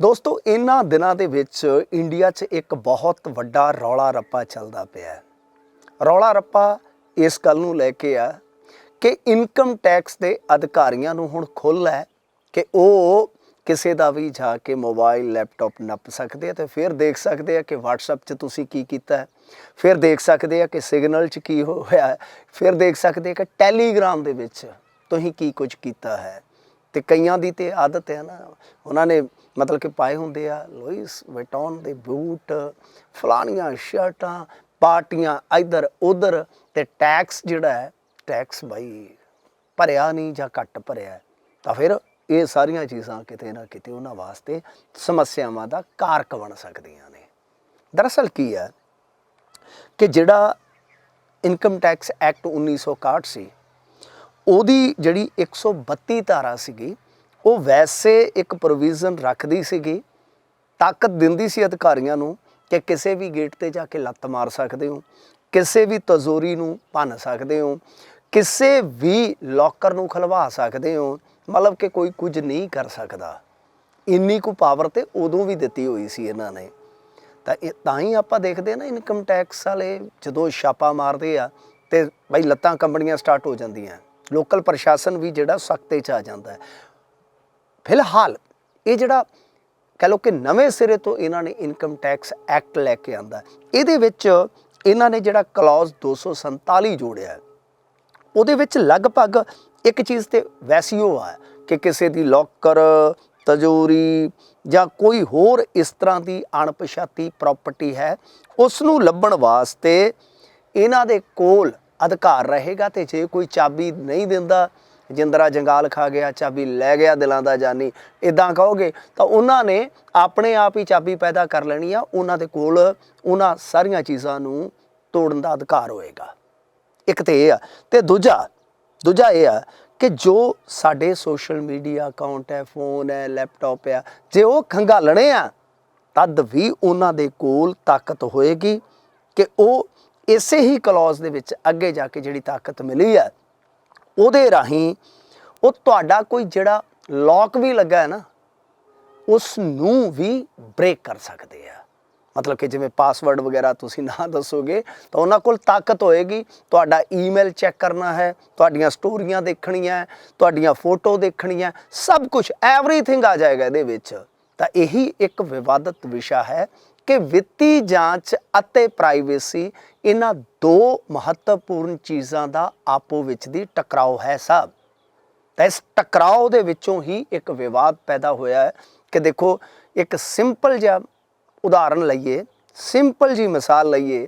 ਦੋਸਤੋ ਇਹਨਾਂ ਦਿਨਾਂ ਦੇ ਵਿੱਚ ਇੰਡੀਆ 'ਚ ਇੱਕ ਬਹੁਤ ਵੱਡਾ ਰੌਲਾ ਰੱਪਾ ਚੱਲਦਾ ਪਿਆ ਹੈ। ਰੌਲਾ ਰੱਪਾ ਇਸ ਗੱਲ ਨੂੰ ਲੈ ਕੇ ਆ ਕਿ ਇਨਕਮ ਟੈਕਸ ਦੇ ਅਧਿਕਾਰੀਆਂ ਨੂੰ ਹੁਣ ਖੁੱਲ੍ਹ ਹੈ ਕਿ ਉਹ ਕਿਸੇ ਦਾ ਵੀ ਜਾ ਕੇ ਮੋਬਾਈਲ, ਲੈਪਟਾਪ ਨੱਪ ਸਕਦੇ ਆ ਤੇ ਫਿਰ ਦੇਖ ਸਕਦੇ ਆ ਕਿ WhatsApp 'ਚ ਤੁਸੀਂ ਕੀ ਕੀਤਾ ਫਿਰ ਦੇਖ ਸਕਦੇ ਆ ਕਿ ਸਿਗਨਲ 'ਚ ਕੀ ਹੋਇਆ ਫਿਰ ਦੇਖ ਸਕਦੇ ਆ ਕਿ ਟੈਲੀਗ੍ਰਾਮ ਦੇ ਵਿੱਚ ਤੁਸੀਂ ਕੀ ਕੁਝ ਕੀਤਾ ਹੈ। ਤੇ ਕਈਆਂ ਦੀ ਤੇ ਆਦਤ ਹੈ ਨਾ, ਉਹਨਾਂ ਨੇ ਮਤਲਬ ਕਿ ਪਾਏ ਹੁੰਦੇ ਆ ਲੋਇਸ ਵੈਟਨ ਦੇ ਬੂਟ ਫਲਾਨੀਆਂ ਸ਼ਰਟਾਂ, ਪਾਰਟੀਆਂ ਇਧਰ ਉਧਰ ਤੇ ਟੈਕਸ ਜਿਹੜਾ ਹੈ, ਟੈਕਸ ਬਾਈ ਭਰਿਆ ਨਹੀਂ ਜਾਂ ਘੱਟ ਭਰਿਆ ਤਾਂ ਫਿਰ ਇਹ ਸਾਰੀਆਂ ਚੀਜ਼ਾਂ ਕਿਤੇ ਨਾ ਕਿਤੇ ਉਹਨਾਂ ਵਾਸਤੇ ਸਮੱਸਿਆਵਾਂ ਦਾ ਕਾਰਕ ਬਣ ਸਕਦੀਆਂ ਨੇ। ਦਰਅਸਲ ਕੀ ਹੈ ਕਿ ਜਿਹੜਾ ਇਨਕਮ ਟੈਕਸ ਐਕਟ 1961 ਸੀ ਉਹਦੀ ਜਿਹੜੀ 132 ਧਾਰਾ ਸੀਗੀ, ਉਹ ਵੈਸੇ ਇੱਕ ਪ੍ਰੋਵੀਜ਼ਨ ਰੱਖਦੀ ਸੀਗੀ, ਤਾਕਤ ਦਿੰਦੀ ਸੀ ਅਧਿਕਾਰੀਆਂ ਨੂੰ ਕਿ ਕਿਸੇ ਵੀ ਗੇਟ ਤੇ ਜਾ ਕੇ ਲੱਤ ਮਾਰ ਸਕਦੇ ਹੋ, ਕਿਸੇ ਵੀ ਤਜ਼ੋਰੀ ਨੂੰ ਭੰਨ ਸਕਦੇ ਹੋ, ਕਿਸੇ ਵੀ ਲੋਕਰ ਨੂੰ ਖਲਵਾ ਸਕਦੇ ਹੋ, ਮਤਲਬ ਕਿ ਕੋਈ ਕੁਝ ਨਹੀਂ ਕਰ ਸਕਦਾ। ਇੰਨੀ ਕੁ ਪਾਵਰ ਤੇ ਉਦੋਂ ਵੀ ਦਿੱਤੀ ਹੋਈ ਸੀ ਇਹਨਾਂ ਨੇ। ਤਾਂ ਇਹ ਤਾਂ ਹੀ ਆਪਾਂ ਦੇਖਦੇ ਆ ਨਾ ਇਨਕਮ ਟੈਕਸ ਵਾਲੇ ਜਦੋਂ ਛਾਪਾ ਮਾਰਦੇ ਆ ਤੇ ਬਈ ਲੱਤਾਂ ਕੰਪਨੀਆਂ ਸਟਾਰਟ ਹੋ ਜਾਂਦੀਆਂ। ਲੋਕਲ ਪ੍ਰਸ਼ਾਸਨ ਵੀ ਜਿਹੜਾ ਸਖਤੇ ਚ ਆ ਜਾਂਦਾ ਹੈ। ਫਿਲਹਾਲ ਇਹ ਜਿਹੜਾ ਕਹ ਲਓ ਕਿ ਨਵੇਂ ਸਿਰੇ ਤੋਂ ਇਹਨਾਂ ਨੇ ਇਨਕਮ ਟੈਕਸ ਐਕਟ ਲੈ ਕੇ ਆਂਦਾ ਇਹਦੇ ਵਿੱਚ ਇਹਨਾਂ ਨੇ ਜਿਹੜਾ ਕਲੌਜ਼ 247 ਜੋੜਿਆ ਉਹਦੇ ਵਿੱਚ ਲਗਭਗ ਇੱਕ ਚੀਜ਼ ਤੇ ਵੈਸਿਓ ਆ ਕਿ ਕਿਸੇ ਦੀ ਲੋਕਰ, ਤਜੋਰੀ ਜਾਂ ਕੋਈ ਹੋਰ ਇਸ ਤਰ੍ਹਾਂ ਦੀ ਅਣਪਛਾਤੀ ਪ੍ਰਾਪਰਟੀ ਹੈ, ਉਸ ਨੂੰ ਲੱਭਣ ਵਾਸਤੇ ਇਹਨਾਂ ਦੇ ਕੋਲ ਅਧਿਕਾਰ ਰਹੇਗਾ ਤੇ ਜੇ ਕੋਈ ਚਾਬੀ ਨਹੀਂ ਦਿੰਦਾ, ਜਿੰਦਰਾ ਜੰਗਾਲ ਖਾ ਗਿਆ, ਚਾਬੀ ਲੈ ਗਿਆ ਦਿਲਾਂ ਦਾ ਜਾਨੀ ਇਦਾਂ ਕਹੋਗੇ, ਤਾਂ ਉਹਨਾਂ ਨੇ ਆਪਣੇ ਆਪ ਹੀ ਚਾਬੀ ਪੈਦਾ ਕਰ ਲੈਣੀ ਆ, ਉਹਨਾਂ ਦੇ ਕੋਲ ਉਹਨਾਂ ਸਾਰੀਆਂ ਚੀਜ਼ਾਂ ਨੂੰ ਤੋੜਨ ਦਾ ਅਧਿਕਾਰ ਹੋਏਗਾ। ਇੱਕ ਤੇ ਇਹ ਆ, ਤੇ ਦੂਜਾ ਦੂਜਾ ਇਹ ਆ ਕਿ ਜੋ ਸਾਡੇ ਸੋਸ਼ਲ ਮੀਡੀਆ ਅਕਾਊਂਟ ਹੈ, ਫੋਨ ਹੈ, ਲੈਪਟਾਪ ਹੈ, ਜੇ ਉਹ ਖੰਗਾਲਣੇ ਆ, ਤਦ ਵੀ ਉਹਨਾਂ ਦੇ ਕੋਲ ਤਾਕਤ ਹੋਏਗੀ ਕਿ ਉਹ ਇਸੇ ਹੀ ਕਲੌਜ਼ ਦੇ ਵਿੱਚ ਅੱਗੇ ਜਾ ਕੇ ਜਿਹੜੀ ਤਾਕਤ ਮਿਲੀ ਹੈ, ਉਹਦੇ ਰਾਹੀਂ ਉਹ ਤੁਹਾਡਾ ਕੋਈ ਜਿਹੜਾ ਲੌਕ ਵੀ ਲੱਗਾ ਹੈ ਨਾ ਉਸ ਨੂੰ ਵੀ ਬ੍ਰੇਕ ਕਰ ਸਕਦੇ ਆ। ਮਤਲਬ ਕਿ ਜਿਵੇਂ ਪਾਸਵਰਡ ਵਗੈਰਾ ਤੁਸੀਂ ਨਾ ਦੱਸੋਗੇ, ਤਾਂ ਉਹਨਾਂ ਕੋਲ ਤਾਕਤ ਹੋਏਗੀ, ਤੁਹਾਡਾ ਈਮੇਲ ਚੈੱਕ ਕਰਨਾ ਹੈ, ਤੁਹਾਡੀਆਂ ਸਟੋਰੀਆਂ ਦੇਖਣੀਆਂ, ਤੁਹਾਡੀਆਂ ਫੋਟੋ ਦੇਖਣੀਆਂ, ਸਭ ਕੁਝ ਐਵਰੀਥਿੰਗ ਆ ਜਾਏਗਾ ਇਹਦੇ ਵਿੱਚ। ਤਾਂ ਇਹੀ ਇੱਕ ਵਿਵਾਦਤ ਵਿਸ਼ਾ ਹੈ ਕਿ ਵਿੱਤੀ ਜਾਂਚ ਅਤੇ ਪ੍ਰਾਈਵੇਸੀ ਇਹਨਾਂ ਦੋ ਮਹੱਤਵਪੂਰਨ ਚੀਜ਼ਾਂ ਦਾ ਆਪੋ ਵਿੱਚ ਦੀ ਟਕਰਾਓ ਹੈ ਸਾਹਿਬ ਤਾਂ ਇਸ ਟਕਰਾਓ ਦੇ ਵਿੱਚੋਂ ਹੀ ਇੱਕ ਵਿਵਾਦ ਪੈਦਾ ਹੋਇਆ ਹੈ ਕਿ ਦੇਖੋ, ਇੱਕ ਸਿੰਪਲ ਜਿਹਾ ਉਦਾਹਰਨ ਲਈਏ, ਸਿੰਪਲ ਜੀ ਮਿਸਾਲ ਲਈਏ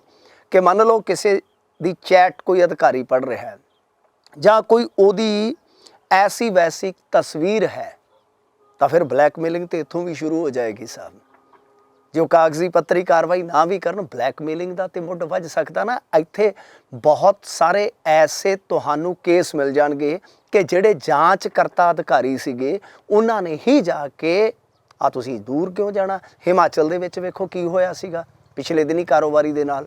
ਕਿ ਮੰਨ ਲਓ ਕਿਸੇ ਦੀ ਚੈਟ ਕੋਈ ਅਧਿਕਾਰੀ ਪੜ ਰਿਹਾ ਹੈ ਜਾਂ ਕੋਈ ਉਹਦੀ ਐਸੀ ਵੈਸੀ ਤਸਵੀਰ ਹੈ, ਤਾਂ ਫਿਰ ਬਲੈਕਮੇਲਿੰਗ ਤੇ ਇੱਥੋਂ ਵੀ ਸ਼ੁਰੂ ਹੋ ਜਾਏਗੀ ਸਾਹਿਬ ਜੋ ਕਾਗਜ਼ੀ ਪੱਤਰੀ ਕਾਰਵਾਈ ਨਾ ਵੀ ਕਰਨ ਬਲੈਕਮੇਲਿੰਗ ਦਾ ਤੇ ਮੁੱਢ ਵੱਜ ਸਕਦਾ ਨਾ, ਇੱਥੇ ਬਹੁਤ ਸਾਰੇ ਐਸੇ ਤੁਹਾਨੂੰ ਕੇਸ ਮਿਲ ਜਾਣਗੇ ਕਿ ਜਿਹੜੇ ਜਾਂਚ ਕਰਤਾ ਅਧਿਕਾਰੀ ਸੀਗੇ, ਉਹਨਾਂ ਨੇ ਹੀ ਜਾ ਕੇ ਆ ਤੁਸੀਂ ਦੂਰ ਕਿਉਂ ਜਾਣਾ? ਹਿਮਾਚਲ ਦੇ ਵਿੱਚ ਵੇਖੋ ਕੀ ਹੋਇਆ ਸੀਗਾ ਪਿਛਲੇ ਦਿਨੀ ਕਾਰੋਬਾਰੀ ਦੇ ਨਾਲ।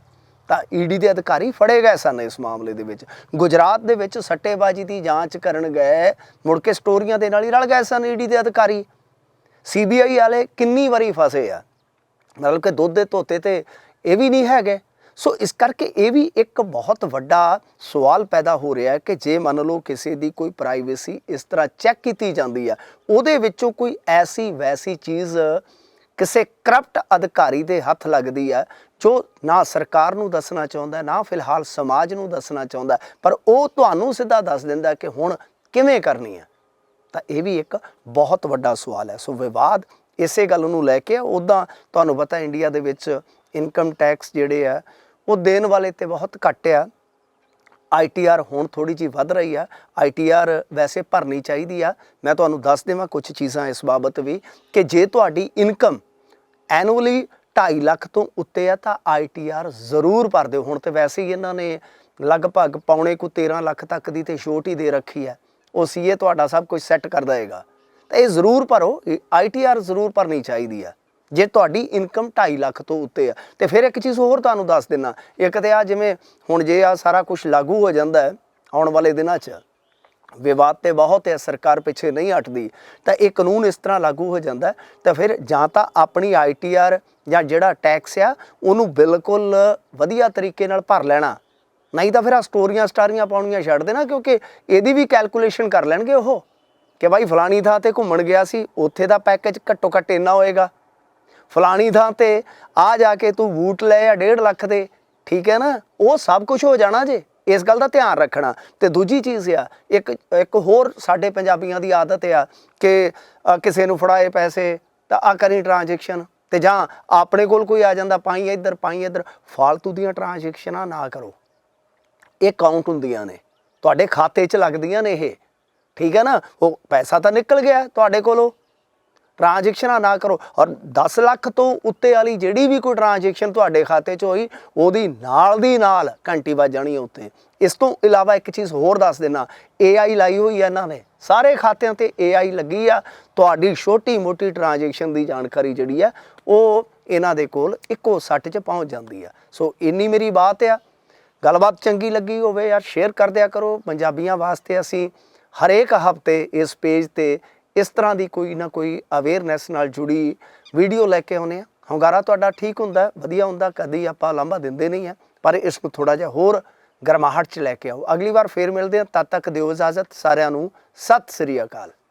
ਤਾਂ ਈਡੀ ਦੇ ਅਧਿਕਾਰੀ ਫੜੇ ਗਏ ਸਨ ਇਸ ਮਾਮਲੇ ਦੇ ਵਿੱਚ। ਗੁਜਰਾਤ ਦੇ ਵਿੱਚ ਸੱਟੇਬਾਜ਼ੀ ਦੀ ਜਾਂਚ ਕਰਨ ਗਏ, ਮੁੜ ਕੇ ਸਟੋਰੀਆਂ ਦੇ ਨਾਲ ਹੀ ਰਲ ਗਏ ਸਨ ਈਡੀ ਦੇ ਅਧਿਕਾਰੀ। ਸੀਬੀਆਈ ਵਾਲੇ ਕਿੰਨੀ ਵਾਰੀ ਫਸੇ ਆ? ਮਤਲਬ ਕਿ ਦੁੱਧ ਦੇ ਧੋਤੇ ਤੇ ਇਹ ਵੀ ਨਹੀਂ ਹੈਗੇ। ਸੋ ਇਸ ਕਰਕੇ ਇਹ ਵੀ ਇੱਕ ਬਹੁਤ ਵੱਡਾ ਸਵਾਲ ਪੈਦਾ ਹੋ ਰਿਹਾ ਹੈ ਕਿ ਜੇ ਮੰਨ ਲਓ ਕਿਸੇ ਦੀ ਕੋਈ ਪ੍ਰਾਈਵੇਸੀ ਇਸ ਤਰ੍ਹਾਂ ਚੈੱਕ ਕੀਤੀ ਜਾਂਦੀ ਆ ਉਹਦੇ ਵਿੱਚੋਂ ਕੋਈ ਐਸੀ ਵੈਸੀ ਚੀਜ਼ ਕਿਸੇ ਕਰਪਟ ਅਧਿਕਾਰੀ ਦੇ ਹੱਥ ਲੱਗਦੀ ਆ ਜੋ ਨਾ ਸਰਕਾਰ ਨੂੰ ਦੱਸਣਾ ਚਾਹੁੰਦਾ, ਨਾ ਫਿਲਹਾਲ ਸਮਾਜ ਨੂੰ ਦੱਸਣਾ ਚਾਹੁੰਦਾ, ਪਰ ਉਹ ਤੁਹਾਨੂੰ ਸਿੱਧਾ ਦੱਸ ਦਿੰਦਾ ਕਿ ਹੁਣ ਕਿਵੇਂ ਕਰਨੀ ਆ ਤਾਂ ਇਹ ਵੀ ਇੱਕ ਬਹੁਤ ਵੱਡਾ ਸਵਾਲ ਹੈ। ਸੋ ਵਿਵਾਦ ਇਸੇ ਗੱਲ ਨੂੰ ਲੈ ਕੇ ਉਦਾਂ ਤੁਹਾਨੂੰ ਪਤਾ ਇੰਡੀਆ ਦੇ ਵਿੱਚ ਇਨਕਮ ਟੈਕਸ ਜਿਹੜੇ ਆ, ਉਹ ਦੇਣ ਵਾਲੇ ਤੇ ਬਹੁਤ ਘੱਟ ਆ। ਆਈਟੀਆਰ ਹੁਣ ਥੋੜੀ ਜੀ ਵੱਧ ਰਹੀ ਆ। ਆਈਟੀਆਰ ਵੈਸੇ ਭਰਨੀ ਚਾਹੀਦੀ ਆ। ਮੈਂ ਤੁਹਾਨੂੰ ਦੱਸ ਦੇਵਾਂ ਕੁਝ ਚੀਜ਼ਾਂ ਇਸ ਬਾਬਤ ਵੀ ਕਿ ਜੇ ਤੁਹਾਡੀ ਇਨਕਮ ਐਨੂਅਲੀ 2.5 ਲੱਖ ਤੋਂ ਉੱਤੇ ਆ, ਤਾਂ ਆਈਟੀਆਰ ਜ਼ਰੂਰ ਭਰ ਦਿਓ। ਹੁਣ ਤੇ ਵੈਸੇ ਹੀ ਇਹਨਾਂ ਨੇ ਲਗਭਗ ਪੌਣੇ ਕੁ 13 ਲੱਖ ਤੱਕ ਦੀ ਤੇ ਛੋਟ ਹੀ ਦੇ ਰੱਖੀ ਹੈ ਉਹ ਸੀਏ ਤੁਹਾਡਾ ਸਭ ਕੁਝ ਸੈੱਟ ਕਰ ਦੇਗਾ ਤਾਂ ਇਹ ਜ਼ਰੂਰ ਭਰੋ ਆਈਟੀਆਰ ਜ਼ਰੂਰ ਭਰਨੀ ਚਾਹੀਦੀ ਆ। ਜੇ ਤੁਹਾਡੀ ਇਨਕਮ 2.5 ਲੱਖ ਤੋਂ ਉੱਤੇ ਆ, ਤੇ ਫਿਰ ਇੱਕ ਚੀਜ਼ ਹੋਰ ਤੁਹਾਨੂੰ ਦੱਸ ਦਿੰਨਾ। ਇੱਕ ਤੇ ਆ ਜਿਵੇਂ ਹੁਣ ਜੇ ਆ ਸਾਰਾ ਕੁਝ ਲਾਗੂ ਹੋ ਜਾਂਦਾ ਹੈ ਆਉਣ ਵਾਲੇ ਦਿਨਾਂ 'ਚ, ਵਿਵਾਦ ਤੇ ਬਹੁਤ ਹੈ, ਸਰਕਾਰ ਪਿੱਛੇ ਨਹੀਂ ਹਟਦੀ, ਤਾਂ ਇਹ ਕਾਨੂੰਨ ਇਸ ਤਰ੍ਹਾਂ ਲਾਗੂ ਹੋ ਜਾਂਦਾ ਤਾਂ ਫਿਰ ਜਾਂ ਤਾਂ ਆਪਣੀ ਆਈਟੀਆਰ ਜਾਂ ਜਿਹੜਾ ਟੈਕਸ ਆ, ਉਹਨੂੰ ਬਿਲਕੁਲ ਵਧੀਆ ਤਰੀਕੇ ਨਾਲ ਭਰ ਲੈਣਾ। ਨਹੀਂ ਤਾਂ ਫਿਰ ਆ ਸਟੋਰੀਆਂ ਸਟਾਰੀਆਂ ਪਾਉਣੀਆਂ ਛੱਡ ਦੇਣਾ, ਕਿਉਂਕਿ ਇਹਦੀ ਵੀ ਕੈਲਕੂਲੇਸ਼ਨ ਕਰ ਲੈਣਗੇ ਉਹ। ਕਿ ਭਾਈ ਫਲਾਣੀ ਥਾਂ ਤੇ ਘੁੰਮਣ ਗਿਆ ਸੀ, ਉੱਥੇ ਦਾ ਪੈਕੇਜ ਘੱਟੋ ਘੱਟ ਇੰਨਾ ਹੋਏਗਾ। ਫਲਾਣੀ ਥਾਂ ਤੇ ਆ ਜਾ ਕੇ ਤੂੰ ਬੂਟ ਲੈ ਆ 1.5 ਲੱਖ ਦੇ, ਠੀਕ ਹੈ ਨਾ? ਉਹ ਸਭ ਕੁਝ ਹੋ ਜਾਣਾ ਜੇ, ਇਸ ਗੱਲ ਦਾ ਧਿਆਨ ਰੱਖਣਾ। ਤੇ ਦੂਜੀ ਚੀਜ਼ ਆ, ਇੱਕ ਇੱਕ ਹੋਰ ਸਾਡੇ ਪੰਜਾਬੀਆਂ ਦੀ ਆਦਤ ਆ ਕਿ ਕਿਸੇ ਨੂੰ ਫੜਾਏ ਪੈਸੇ, ਤਾਂ ਆ ਕਰੀ ਟ੍ਰਾਂਜੈਕਸ਼ਨ ਤੇ ਜਾਂ ਆਪਣੇ ਕੋਲ ਕੋਈ ਆ ਜਾਂਦਾ, ਪਾਈ ਇੱਧਰ ਪਾਈ ਇੱਧਰ, ਫਾਲਤੂ ਦੀਆਂ ਟ੍ਰਾਂਜੈਕਸ਼ਨਾਂ ਨਾ ਕਰੋ। ਇਹ ਕਾਊਂਟ ਹੁੰਦੀਆਂ ਨੇ। ਤੁਹਾਡੇ ਖਾਤੇ 'ਚ ਲੱਗਦੀਆਂ ਨੇ ਇਹ। ਠੀਕ ਹੈ ਨਾ? ਉਹ ਪੈਸਾ ਤਾਂ ਨਿਕਲ ਗਿਆ ਤੁਹਾਡੇ ਕੋਲੋਂ। ਟ੍ਰਾਂਜੈਕਸ਼ਨਾਂ ਨਾ ਕਰੋ। ਔਰ 10 ਲੱਖ ਤੋਂ ਉੱਤੇ ਵਾਲੀ ਜਿਹੜੀ ਵੀ ਕੋਈ ਟ੍ਰਾਂਜੈਕਸ਼ਨ ਤੁਹਾਡੇ ਖਾਤੇ 'ਚ ਹੋਈ, ਉਹਦੀ ਨਾਲ ਦੀ ਨਾਲ ਘੰਟੀ ਵੱਜ ਜਾਣੀ ਹੈ ਉੱਤੇ। ਇਸ ਤੋਂ ਇਲਾਵਾ ਇੱਕ ਚੀਜ਼ ਹੋਰ ਦੱਸ ਦੇਣਾ AI ਲਾਈ ਹੋਈ ਹੈ ਇਹਨਾਂ ਨੇ। ਸਾਰੇ ਖਾਤਿਆਂ ਤੇ AI ਲੱਗੀ ਆ। ਤੁਹਾਡੀ ਛੋਟੀ ਮੋਟੀ ਟ੍ਰਾਂਜੈਕਸ਼ਨ ਦੀ ਜਾਣਕਾਰੀ ਜਿਹੜੀ ਆ, ਉਹ ਇਹਨਾਂ ਦੇ ਕੋਲ ਇੱਕੋ ਸੱਟ 'ਚ ਪਹੁੰਚ ਜਾਂਦੀ ਆ। ਸੋ ਇੰਨੀ ਮੇਰੀ ਬਾਤ ਆ। ਗੱਲਬਾਤ ਚੰਗੀ ਲੱਗੀ ਹੋਵੇ ਯਾਰ, ਸ਼ੇਅਰ ਕਰ ਦਿਆ ਕਰੋ। ਪੰਜਾਬੀਆਂ ਵਾਸਤੇ ਅਸੀਂ ਹਰੇਕ ਹਫ਼ਤੇ ਇਸ ਪੇਜ ਤੇ ਇਸ ਤਰ੍ਹਾਂ ਦੀ ਕੋਈ ਨਾ ਕੋਈ ਅਵੇਅਰਨੈਸ ਨਾਲ ਜੁੜੀ ਵੀਡੀਓ ਲੈ ਕੇ ਆਉਨੇ ਆ ਹੰਗਾਰਾ ਤੁਹਾਡਾ ਠੀਕ ਹੁੰਦਾ ਵਧੀਆ ਹੁੰਦਾ, ਕਦੀ ਆਪਾਂ ਲਾਂਭਾ ਦਿੰਦੇ ਨਹੀਂ ਆ ਪਰ ਇਸ ਨੂੰ ਥੋੜਾ ਜਿਹਾ ਹੋਰ ਗਰਮਾਹਟ ਚ ਲੈ ਕੇ ਆਓ। ਅਗਲੀ ਵਾਰ ਫੇਰ ਮਿਲਦੇ ਆ ਤਦ ਤੱਕ ਦਿਓ ਇਜਾਜ਼ਤ। ਸਾਰਿਆਂ ਨੂੰ ਸਤਿ ਸ੍ਰੀ ਅਕਾਲ।